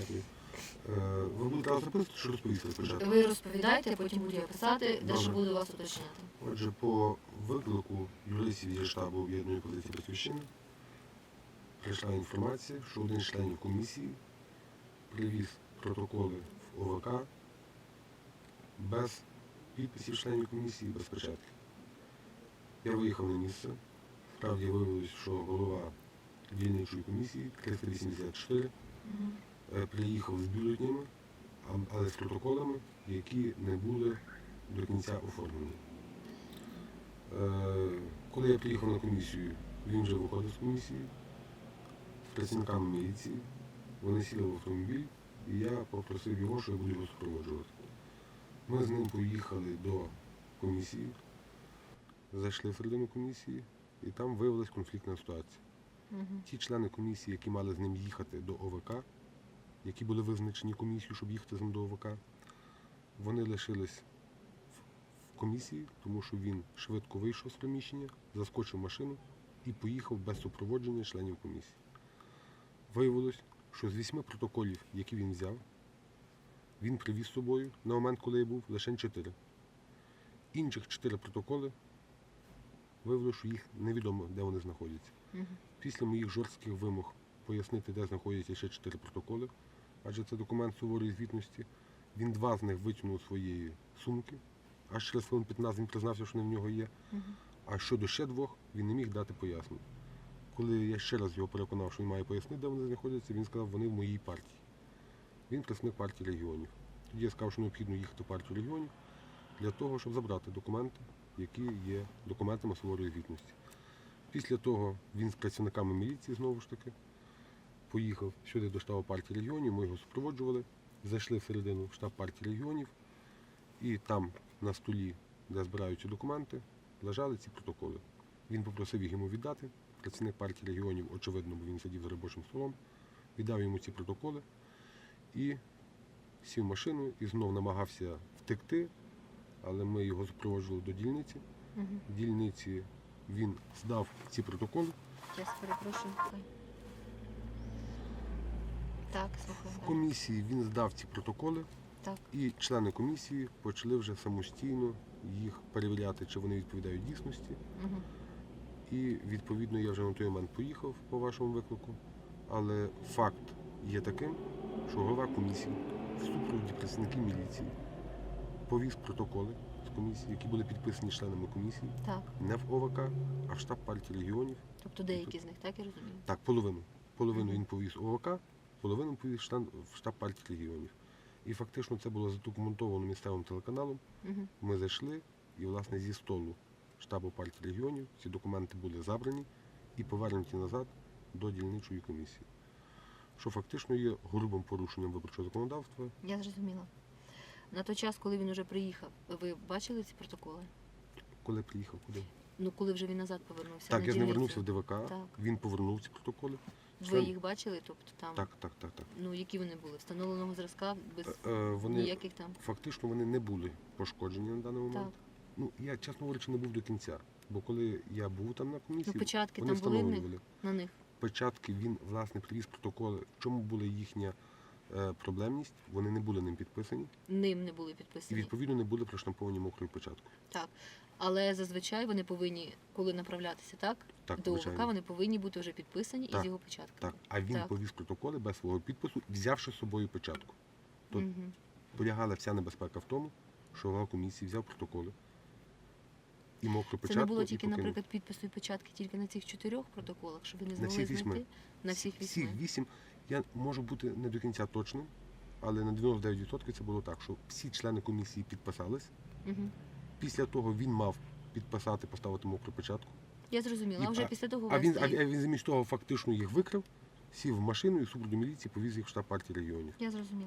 Е, Ви будете раз записувати, що розповісти спочатку? Ви розповідаєте, потім буду я писати, де ще Добре. буду вас уточняти. Отже, по виклику юристів зі штабу об'єднаної позиції Батьківщини прийшла інформація, що один з членів комісії привіз протоколи в ОВК без підписів членів комісії, без печатки. Я виїхав на місце. Справді виявилось, що голова дільничої комісії 384 Мгм. е, приїхав з бюлетнями, але з протоколами, які не були до кінця оформлені. Е, Коли я приїхав на комісію, він вже виходив з комісії з працівниками міліції. Вони сіли в автомобіль, і я попросив його, що я буду його супроводжувати. Ми з ним поїхали до комісії, зайшли всередину комісії, і там виявилась конфліктна ситуація. Мгм. Ті члени комісії, які мали з ним їхати до ОВК, які були визначені комісією, щоб їхати з ним до ОВК, вони лишились в- в комісії, тому що він швидко вийшов з приміщення, заскочив машину і поїхав без супроводження членів комісії. Виявилось, що з вісьми протоколів, які він взяв, він привіз з собою на момент, коли я був, лише чотири. Інших чотири протоколи виявилося, що їх невідомо, де вони знаходяться. Після моїх жорстких вимог пояснити, де знаходяться ще чотири протоколи, адже це документ суворої звітності. Він два з них витягнув своєї сумки, аж через хвилин 15 він признався, що вони в нього є. А щодо ще двох, він не міг дати пояснення. Коли я ще раз його переконав, що він має пояснити, де вони знаходяться, він сказав, вони в моїй партії. Він представник партії регіонів. Тоді я сказав, що необхідно їхати в партію регіонів для того, щоб забрати документи, які є документами суворої звітності. Після того він з працівниками міліції знову ж таки поїхав сюди до штабу партії регіонів, ми його супроводжували, зайшли всередину в штаб партії регіонів, і там на столі, де збираються документи, лежали ці протоколи. Він попросив їх йому віддати. Працівник партії регіонів, очевидно, бо він сидів за робочим столом, віддав йому ці протоколи і сів в машину і знов намагався втекти, але ми його супроводжували до дільниці. Мгм. В дільниці він здав ці протоколи. Зараз перепрошую. Так, слухаю. В комісії він здав ці протоколи, Так. і члени комісії почали вже самостійно їх перевіряти, чи вони відповідають дійсності. Мгм. І відповідно я вже на той момент поїхав по вашому виклику. Але факт є таким, що голова комісії в супроводі працівників міліції повіз протоколи з комісії, які були підписані членами комісії, Так. не в ОВК, а в штаб партії регіонів. Тобто деякі з них, так я розумію? Так, половину. Половину він повіз ОВК, половину повіз в штаб партії регіонів. І фактично це було задокументовано місцевим телеканалом. Ми зайшли, і, власне, зі столу штабу партії регіонів ці документи були забрані і повернуті назад до дільничої комісії. Що фактично є грубим порушенням виборчого законодавства. Я зрозуміла. На той час, коли він уже приїхав, ви бачили ці протоколи? Коли приїхав куди? Ну, коли вже він назад повернувся. Так, на я не вернувся в ДВК, Так. він повернув ці протоколи. Ви Член- їх бачили, тобто там, Так, так, так, так. ну які вони були? Встановленого зразка без Е, е, Вони ніяких там. фактично вони не були пошкоджені на даний момент. Так. Ну, я, чесно говорячи, не був до кінця. Бо коли я був там на комісії, Ну, печатки вони там були встановлювали. На них. Печатки він, власне, привіз протоколи. В чому була їхня проблемність? Вони не були ним підписані Ним не були підписані. і, відповідно, не були проштамповані мокрою печаткою. Так. Але зазвичай вони повинні, коли направлятися, так? Так, до ОВК вони повинні бути вже підписані Так, із його печатками. Так, а він Так. повіз протоколи без свого підпису, взявши з собою печатку. Тут Мгм. полягала вся небезпека в тому, що голова комісії взяв протоколи і мокру Це не було тільки, наприклад, підпису і печатки тільки на цих чотирьох протоколах, щоб ви не На змогли всіх вісьми. знайти на всіх. Всіх вісім. Я можу бути не до кінця точним, але на 99% це було так, що всі члени комісії підписались. Угу. Після того він мав підписати, поставити мокру печатку. Я зрозуміла. А вже після того А він, а він, а він замість того фактично їх викрив, сів в машину і супроводу міліції повіз їх в штаб партії регіонів. Я зрозуміла.